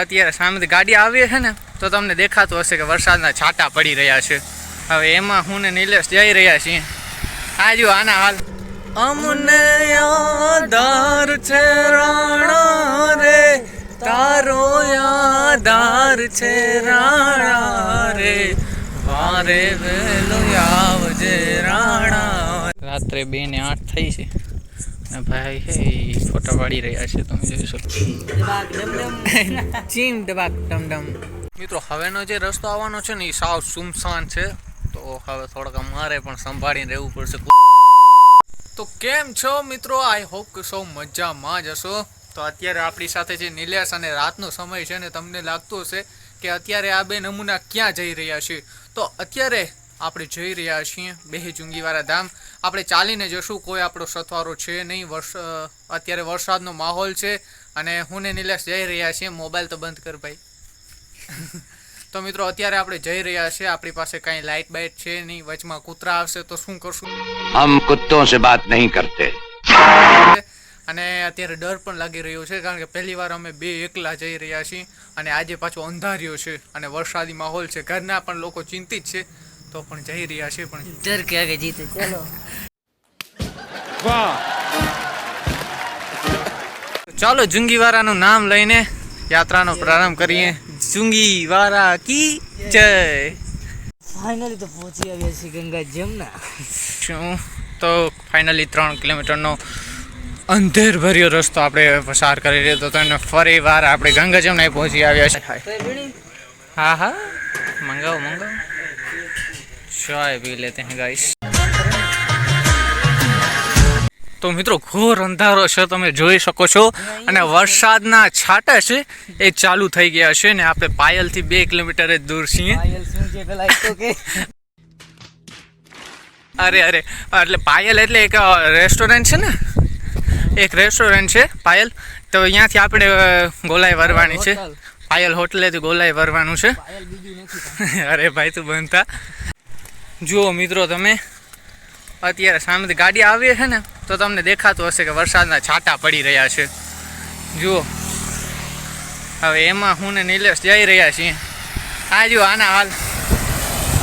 અત્યારે સામેથી ગાડી આવી છે ને તો તમને દેખાતું હશે કે વરસાદના છાંટા પડી રહ્યા છે. હવે એમાં હું ને નિલેશ જઈ રહ્યા છીએ. આ જો આના હાલ. અમને યાદાર છે રાણા રે તારો યાદાર છે રાણા રે. વારે વેલો આવજે રાણા રાત્રે બે ને આઠ થઈ છે. ભાઈ હે ફોટા પાડી રહ્યા છે તમે જોઈ શકો ચીમ ડબાક ડમ ડમ. મિત્રો હવેનો જે રસ્તો આવવાનો છે ને એ સાવ સુમસાન છે. તો હવે થોડાક અમારે પણ સંભાળીને રહેવું પડશે. તો કેમ છો મિત્રો? આઈ હોપ કે સૌ મજામાં જ હશો. તો અત્યારે આપણી સાથે જે નિલેશ અને રાતનો સમય છે ને તમને લાગતું હશે કે અત્યારે આ બે નમૂના ક્યાં જઈ રહ્યા છે. તો અત્યારે આપણે જઈ રહ્યા છીએ બેહી જુંગીવાળા ધામ. આપણે ચાલીને જશું. કોઈ આપણો સથવારો છે નહીં. વર્ષ અત્યારે વરસાદનો માહોલ છે અને હું ને નિલેશ જઈ રહ્યા છીએ. મોબાઈલ તો બંધ કર ભાઈ. તો મિત્રો અત્યારે આપણે જઈ રહ્યા છીએ. આપણી પાસે કાંઈ લાઇટ બાઇટ છે નહીં. વચમાં કૂતરા આવશે તો શું કરશું? હમ કુત્તો સે બાત નહીં કરતે. અને અત્યારે ડર પણ લાગી રહ્યો છે કારણ કે પહેલી વાર અમે બે એકલા જઈ રહ્યા છીએ અને આજે પાછો અંધાર્યો છે અને વરસાદી માહોલ છે. ઘરના પણ લોકો ચિંતિત છે તો પણ જઈ રહ્યા છે પણ. ડર કે જીતે. ચલો. વાહ. ચાલો જુંગીવારાનું નામ લઈને યાત્રાનો પ્રારંભ કરીએ. જુંગીવારા કી જય. ફાઇનલી તો પહોંચી આવ્યા છીએ ગંગા જમના. શું? તો ફાઇનલી ત્રણ કિલોમીટરનો અંધેરભર્યો રસ્તો આપણે પસાર કરી રહ્યો હતો. અને ફરી વાર આપણે ગંગા જમનાએ પહોંચી આવ્યા છે હા હા. મંગાવો મંગાવો. ચાય પી લેતે હૈ ગાઈસ તો મિત્રો ઘોર અંધારો છે તમે જોઈ શકો છો. અને વરસાદના છાંટા છે એ ચાલુ થઈ ગયા છે ને આપણે પાયલથી બે કિલોમીટર જ દૂર છીએ. અરે અરે એટલે પાયલ એટલે એક રેસ્ટોરન્ટ છે ને? એક રેસ્ટોરન્ટ છે પાયલ. તો અહીંયાથી આપણે ગોલાઈ વરવાની છે. પાયલ હોટલેથી ગોલાઈ વરવાનું છે. અરે ભાઈ તું બનતા. જુઓ મિત્રો તમે અત્યારે સામેથી ગાડી આવી છે ને તો તમને દેખાતું હશે કે વરસાદના છાંટા પડી રહ્યા છે જુઓ હવે એમાં હું ને નિલેશ જઈ રહ્યા છીએ આ જુઓ આના હાલ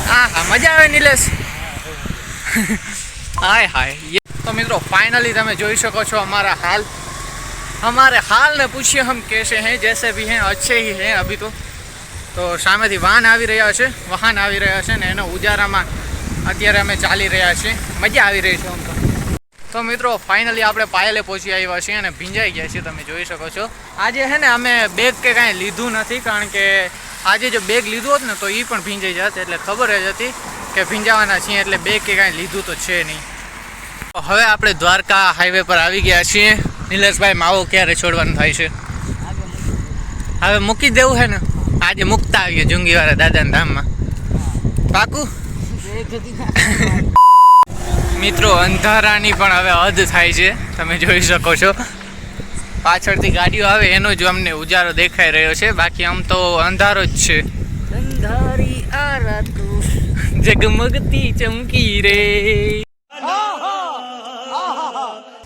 હા હા મજા આવે નિલેશ હાય હાય યે- તો મિત્રો ફાઇનલી તમે જોઈ શકો છો અમારા હાલ हमारे हाल ने पूछिए हम कैसे हैं जैसे भी हैं अच्छे ही हैं अभी तो તો સામેથી વાહન આવી રહ્યા છે વાહન આવી રહ્યા છે ને એનો ઉજારામાં અત્યારે અમે ચાલી રહ્યા છીએ. મજા આવી રહી છે આમ તો. તો મિત્રો ફાઇનલી આપણે પાયલે પહોંચી આવ્યા છીએ અને ભીંજાઈ ગયા છીએ, તમે જોઈ શકો છો. આજે છે ને અમે બેગ કે કાંઈ લીધું નથી, કારણ કે આજે જો બેગ લીધું હોત ને, તો એ પણ ભીંજાઈ જાત એટલે ખબર જ હતી કે ભીંજાવાના છીએ, એટલે બેગ કે કાંઈ લીધું તો છે નહીં. હવે આપણે દ્વારકા હાઈવે પર આવી ગયા છીએ. નિલેશભાઈ, માવો ક્યારે છોડવાનું થાય છે? હવે મૂકી દેવું છે ને? આજે મૂકતા આવીએ જુંગીવાળા દાદાના ધામમાં. પાકું મિત્રો અંધારાની પણ હવે હદ થાય છે. તમે જોઈ શકો છો. પાછળથી ગાડીઓ આવે એનો જ અમને ઉજારો દેખાઈ રહ્યો છે. બાકી આમ તો અંધારો જ છે. અંધારી આ રાતું જગમગતી ચમકી રે.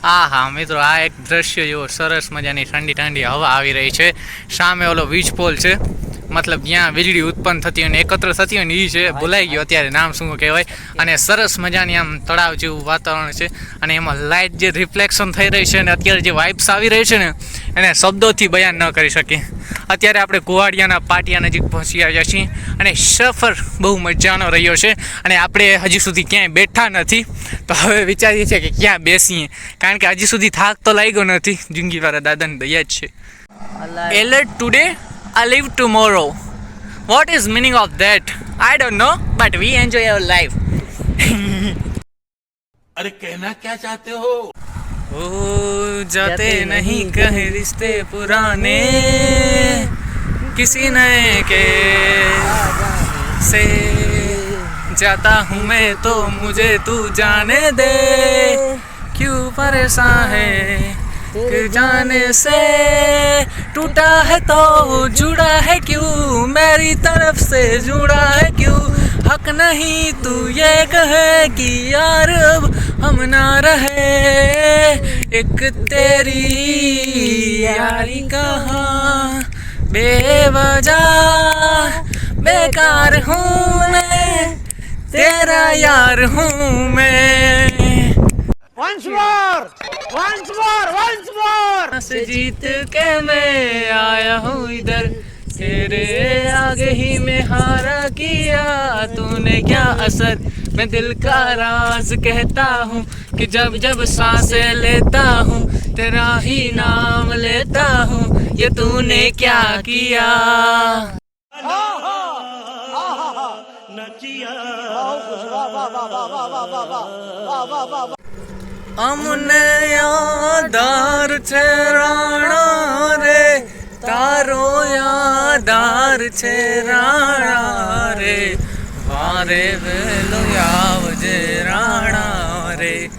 હા હા મિત્રો આ એક દ્રશ્ય જેવો સરસ મજાની ઠંડી ઠંડી હવા આવી રહી છે. સામે ઓલો વીજ પોલ છે. મતલબ જ્યાં વીજળી ઉત્પન્ન થતી હોય ને એકત્ર થતી હોય ને એ છે ભૂલાઈ ગયો અત્યારે નામ શું કહેવાય? અને સરસ મજાની આમ તળાવ જેવું વાતાવરણ છે અને એમાં લાઇટ જે રિફ્લેક્શન થઈ રહી છે અને અત્યારે જે વાઇબ્સ આવી રહી છે ને એને શબ્દોથી બયાન ન કરી શકીએ. અત્યારે આપણે કુવાડિયાના પાટિયા નજીક પહોંચી આવ્યા છીએ અને સફર બહુ મજાનો રહ્યો છે અને આપણે હજી સુધી ક્યાંય બેઠા નથી. તો હવે વિચારીએ છીએ કે ક્યાં બેસીએ? કારણ કે હજી સુધી થાક તો લાગ્યો નથી. જિંદગીવાળા દાદાની દયા જ છે. Alert today I live tomorrow. What is meaning of that? I don't know, but we enjoy our life. अरे कहना क्या चाहते हो ओ जाते नहीं कहे रिश्ते पुराने किसी नए के से जाता हूँ मैं तो मुझे तू जाने दे क्यों परेशान है जाने से टूटा है तो जुड़ा है क्यों? मेरी तरफ़ से जुड़ा है क्यों? हक नहीं तू ये कहे कि यार अब हम ना रहे। एक तेरी यारी कहाँ? बेवजह, बेकार हूँ मैं। तेरा यार हूँ मैं। Once more! Once more once more से जीत के मैं आया हूँ इधर तेरे आगे ही मैं हारा किया तूने क्या असर मैं दिल का राज कहता हूँ कि जब जब साँसें लेता हूँ तेरा ही नाम लेता हूँ ये तूने क्या किया અમને યાદાર છે રાણા રે. તારો યાદાર છે રાણા રે. વારે વેલો આવજે રાણા રે.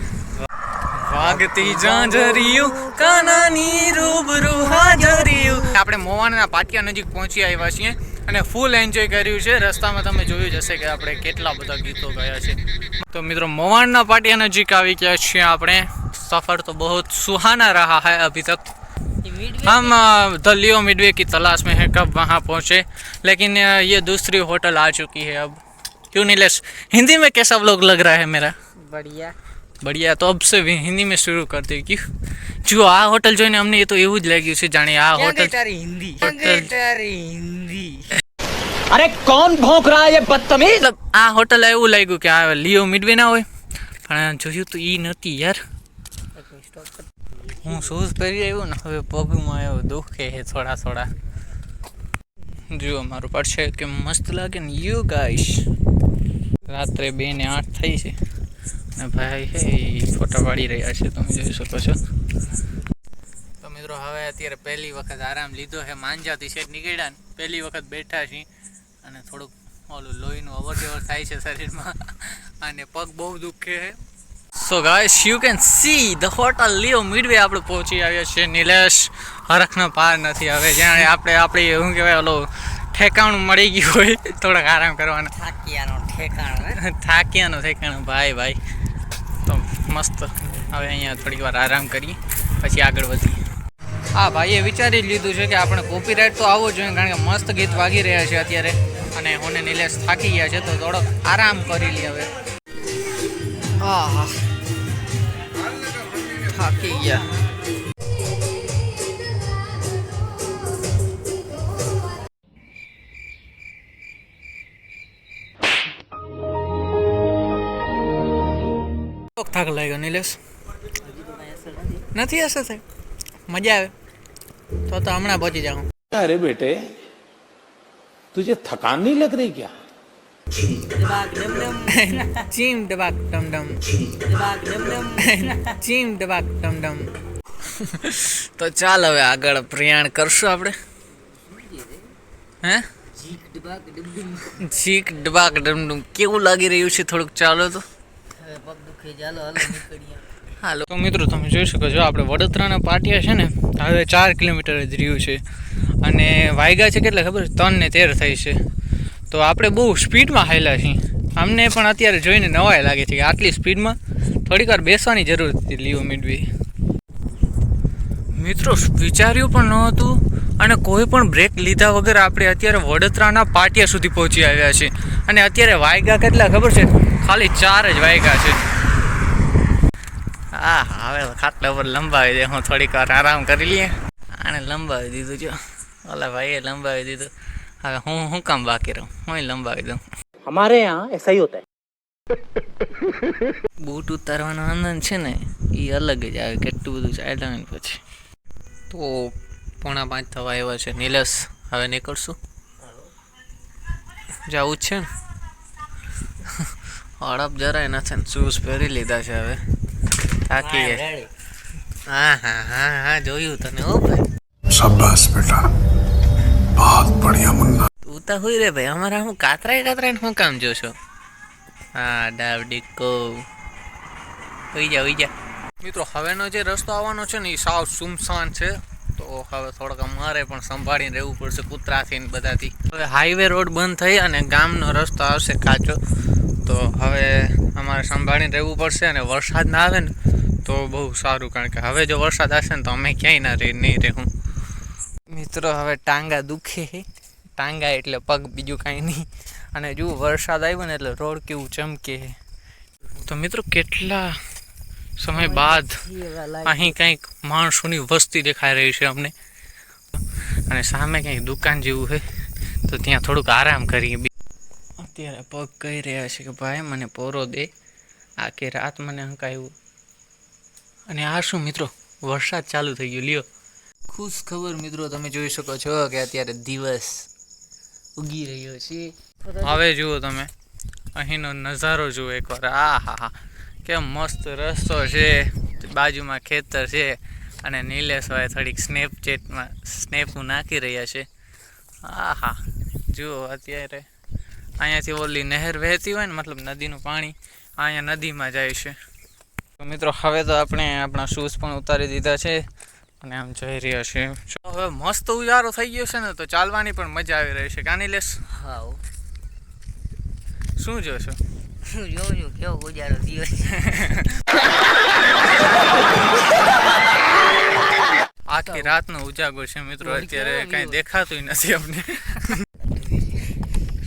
વાગતી ઝાંઝરિયું, કાનાની રૂબરૂ હાજરિયું. આપણે મોવાના પાટિયા નજીક પહોંચી આવ્યા છીએ. અને ફૂલ એન્જોય કર્યું છે રસ્તામાં તમે જોયું જ હશે કે આપણે કેટલા બધા ગીતો ગાયા છે તો મિત્રો મોવાણના પાટિયા નજીક આવી ગયા છીએ આપણે સફર તો બહુ સુહાના रहा है अभी तक हम द लियो मिडवे की तलाश में हैं कब वहाँ पहुँचे लेकिन अ, ये दूसरी होटल आ चुकी है अब क्यों नीलेश हिंदी में कैसा लोग लग रहा है मेरा बढ़िया बढ़िया तो अब से भी हिंदी में शुरू कर दे क्यों જો આ હોટલ જોઈને અમને એ તો એવું જ લાગ્યું છે જાણે આ હોટલ તારી હિન્દી? તારી હિન્દી? અરે કોણ ભોંક રહા હે બદતમીઝ આ હોટલ એવું લાગ્યું કે આ લિયો મિડવે ના હોય. પણ જોયું તો ઈ નથી યાર. હું શૂઝ પહેરી આવ્યો ને હવે પગમાં એવો દુખે છે થોડા થોડા. જુઓ મારું પડશે કે મસ્ત લાગે ને યુ ગાઈશ રાત્રે બે ને આઠ થઈ છે. ને ભાઈ હે ફોટા પાડી રહ્યા છે તમે જોઈ શકો છો. મિત્રો હવે અત્યારે પહેલી વખત આરામ લીધો છે. માંજાથી છે નીકળ્યા ને પહેલી વખત બેઠા છીએ. અને થોડુંક ઓલું લોહીનું અવર થાય છે શરીરમાં. અને પગ બહુ દુખે છે. So guys you can see the hotel Leo Midway આપણે પહોંચી આવ્યા છે નિલેશ હરખનો પાર નથી. હવે જ્યાં આપણે આપણી શું કહેવાય ઓલો ઠેકાણું મળી ગયું હોય. થોડાક આરામ કરવાનો. થાકિયાનો ઠેકાણું થાકિયાનો થાક્યાનો ઠેકાણું. ભાઈ ભાઈ. તો મસ્ત. હવે અહીંયા થોડી વાર આરામ કરીએ. પછી આગળ વધીએ. હા ભાઈએ વિચારી જ લીધું છે કે આપણે કોપીરાઇટ તો આવવો જોઈએ કારણ કે મસ્ત ગીત વાગી રહ્યા છે અત્યારે. અને હું નિલેશ થાકી ગયા છે તો થોડોક આરામ કરી લે હવે. હા હા. થાકી ગયા. થાક લાગ્યો નિલેશ? નથી. હશે મજા આવે? તો તો હમણાં પહોંચી જાઉં अरे बेटे तुझे थकान नहीं लग रही क्या દબાક ડમ ડમ ચીમ ડબાક ડમ ડમ દબાક ડમ ડમ ચીમ ડબાક ડમ ડમ તો ચાલ હવે આગળ પ્રયાણ કરશું આપણે હે જીક દબાક ડમ ડમ છીક ડબાક ડમ ડમ કેવું લાગી રહ્યું છે થોડુંક ચાલો તો હવે પગ દુખે ચાલો હાલો નીકળીએ હાલો. તો મિત્રો, તમે જોઈ શકો છો, આપણે વડોદરાના પાટિયા છે ને, હવે ચાર કિલોમીટર જ રહ્યું છે. અને વાયગા છે કેટલા ખબર? ત્રણ ને તેર થઈ છે. તો આપણે બહુ સ્પીડમાં હાલ્યા છીએ. અમને પણ અત્યારે જોઈને નવાઈ લાગે છે કે આટલી સ્પીડમાં થોડીક વાર બેસવાની જરૂર હતી લીઓ મિડવી. મિત્રો, વિચાર્યું પણ નહોતું અને કોઈ પણ બ્રેક લીધા વગર આપણે અત્યારે વડોદરાના પાટિયા સુધી પહોંચી આવ્યા છે અને અત્યારે વાયગા કેટલા ખબર છે? ખાલી ચાર જ વાયગા છે. હા હવે ખાટલા પર લંબાવી દે. હું થોડીક વાર આરામ કરી લઈએ. આને લંબાવી દીધું જો. ઓલા ભાઈએ લંબાવી દીધું. હવે હું શું કામ બાકી રહું? હું લંબાવી દઉં. અમારે યહાં એસા હોતા બૂટ ઉતારવાનો આનંદ છે ને એ અલગ જ આવે કેટલું બધું ચાલ્યું પછી. તો પોણા પાંચ થવા આવ્યા છે નીલસ હવે નીકળશું. જવું જ છે ને. હડપ જરાય નથી ને શૂઝ પહેરી લીધા છે હવે. થાકી હા હા હા હા જોયું તને હો ભાઈ. શાબાશ બેટા. બહુત બઢિયા મુન્ના. તું તો હોય રે ભાઈ. અમારા હું કાતરાય કાતરાય હું કામ જોશો હા ડાવ ડીકો. હોઈ જા હોઈ જા. મિત્રો હવેનો જે રસ્તો આવવાનો છે ને એ સાવ સુમસાન છે. તો હવે થોડોક અમારે પણ સંભાળીને રહેવું પડશે કૂતરાથી ને બધાથી. હવે હાઈવે રોડ બંધ થઈ અને ગામનો રસ્તો આવશે કાચો. તો હવે અમારે સંભાળીને રહેવું પડશે અને વરસાદ ના આવે ને તો બહુ સારું કારણ કે હવે જો વરસાદ આવશે ને તો અમે ક્યાંય ના રહી નહીં રહું મિત્રો મિત્રો હવે ટાંગા દુખે ટાંગા એટલે પગ બીજું કાંઈ નહીં. અને જો વરસાદ આવ્યો ને એટલે રોડ કેવું ચમકે તો મિત્રો કેટલા સમય બાદ અહીં કંઈક માણસોની વસ્તી દેખાઈ રહી છે અમને. અને સામે કંઈક દુકાન જેવું છે. તો ત્યાં થોડુંક આરામ કરીએ. અત્યારે પગ કહી રહ્યા છે કે ભાઈ મને પોરો દે. આખી રાત મને હંકાયું. અને આ શું મિત્રો? વરસાદ ચાલુ થઈ ગયો લ્યો. ખુશ ખબર મિત્રો તમે જોઈ શકો છો કે અત્યારે દિવસ ઉગી રહ્યો છે. હવે જુઓ તમે અહીંનો નજારો જુઓ એકવાર. આ હા હા કેમ મસ્ત રસ્તો છે બાજુમાં ખેતર છે અને નીલેશભાઈ થોડીક સ્નેપચેટમાં સ્નેપ નાખી રહ્યા છે. આ હા જુઓ અત્યારે. અહીંયાથી ઓલી નહેર વહેતી હોય ને મતલબ નદીનું પાણી અહીંયા નદીમાં જાય છે. મિત્રો હવે તો આપણે આપણા શૂઝ પણ ઉતારી દીધા છે અને આમ જઈ રહ્યા છે હવે મસ્ત ઉજારો થઈ ગયો છે ને તો ચાલવાની પણ મજા આવી રહી છે. કાની લેસ? હા શું જોશો? શું જોઉં છું કેવો ગુજારો થયો આખી રાતનો ઉજાગો છે મિત્રો અત્યારે કાંઈ દેખાતું નથી અમને.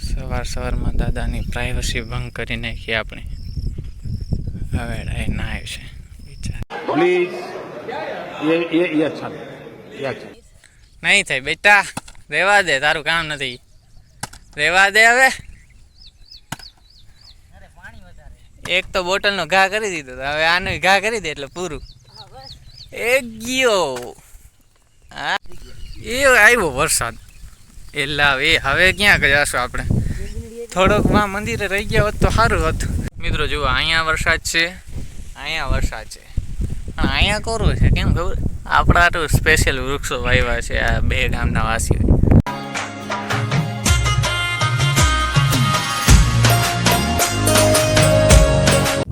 સવાર સવારમાં દાદાની પ્રાઇવસી ભંગ કરી નાખી આપણે. હવે ડાય નાય છે વિચાર प्लीज ये ये ये अच्छा नहीं ये अच्छा नहीं। નહીં થાય બેટા રેવા દે તારું કામ નથી રેવા દે હવે એક તો બોટલનો ઘા કરી દીધો તો હવે આનો ઘા કરી દે એટલે પૂરું એ ગયો હા એ આવ્યો વરસાદ એ લાવ એ હવે ક્યાં જશું આપણે થોડોક માં મંદિરે રહી ગયા હોત તો સારું હતું મિત્રો, જુઓ, અહીંયા વરસાદ છે, અહીંયા વરસાદ છે. પણ અહીંયા કોરું છે, કેમ ખબર? આપણા તો સ્પેશિયલ વૃક્ષો વાવ્યા છે આ બે ગામના વાસીઓ.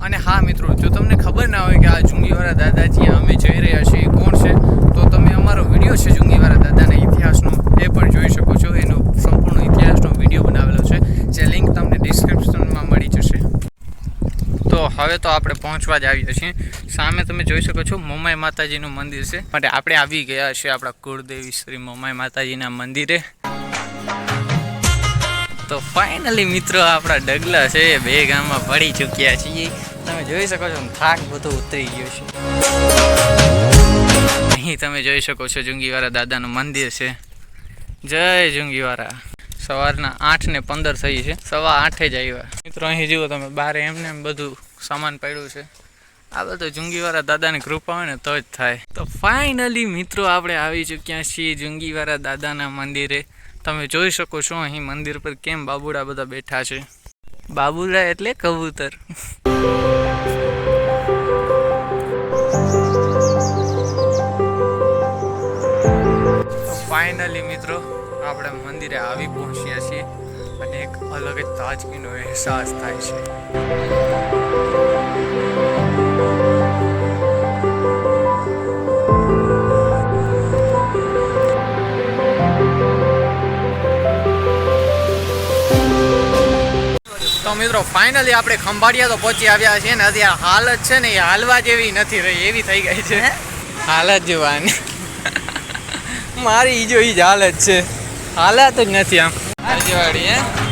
અને હા મિત્રો, જો તમને ખબર ના હોય કે આ જુંગીવાળા દાદાજી અમે જઈ રહ્યા છીએ, કોણ છે? તો તમે અમારો વીડિયો છે જુંગીવાળા દાદાના ઇતિહાસનો, એ પણ જોઈ શકો. તો હવે તો આપણે પહોંચવા જ આવીએ છીએ. સામે તમે જોઈ શકો છો મોમાઈ માતાજીનું મંદિર છે. માટે આપણે આવી ગયા છીએ આપણા કુળદેવી શ્રી મોમાઈ માતાજીના મંદિરે. તો ફાઇનલી મિત્રો આપણા ડગલા છે બે ગામમાં પડી ચૂક્યા છીએ. તમે જોઈ શકો છો થાક બધો ઉતરી ગયો છે. અહીં તમે જોઈ શકો છો જુંગીવાળા દાદાનું મંદિર છે. જય જુંગીવાળા સવારના આઠ ને પંદર થઈ છે. સવા આઠે જ આવ્યા. મિત્રો અહીં જુઓ તમે, બારે એમને એમ બધું સામાન પડ્યું છે. આ બધું જુંગીવાળા દાદાની કૃપા હોય ને તો જ થાય. તો ફાઇનલી મિત્રો આપણે આવી ચૂક્યા છીએ જુંગીવાળા દાદાના મંદિરે. તમે જોઈ શકો છો અહીં મંદિર પર કેમ બાબુડા બધા બેઠા છે. બાબુડા એટલે કબૂતર. ફાઇનલી મિત્રો આપણે મંદિરે આવી પહોંચ્યા છીએ. અને એક અલગ જ તાજગીનો અહેસાસ થાય છે. તો મિત્રો ફાઇનલી આપણે ખંભાળિયા તો પહોંચી આવ્યા છીએ ને અત્યારે હાલત છે ને એ હાલવા જેવી નથી રહી એવી થઈ ગઈ છે. હાલત જોવાની. મારી ઈજો જો ઈ જ હાલત છે. હાલત જ નથી આમ. હે?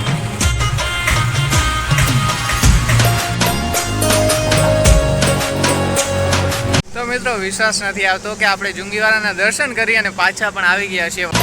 મિત્રો, વિશ્વાસ નથી આવતો કે આપણે જુંગીવાળાના દર્શન કરી અને પાછા પણ આવી ગયા છીએ.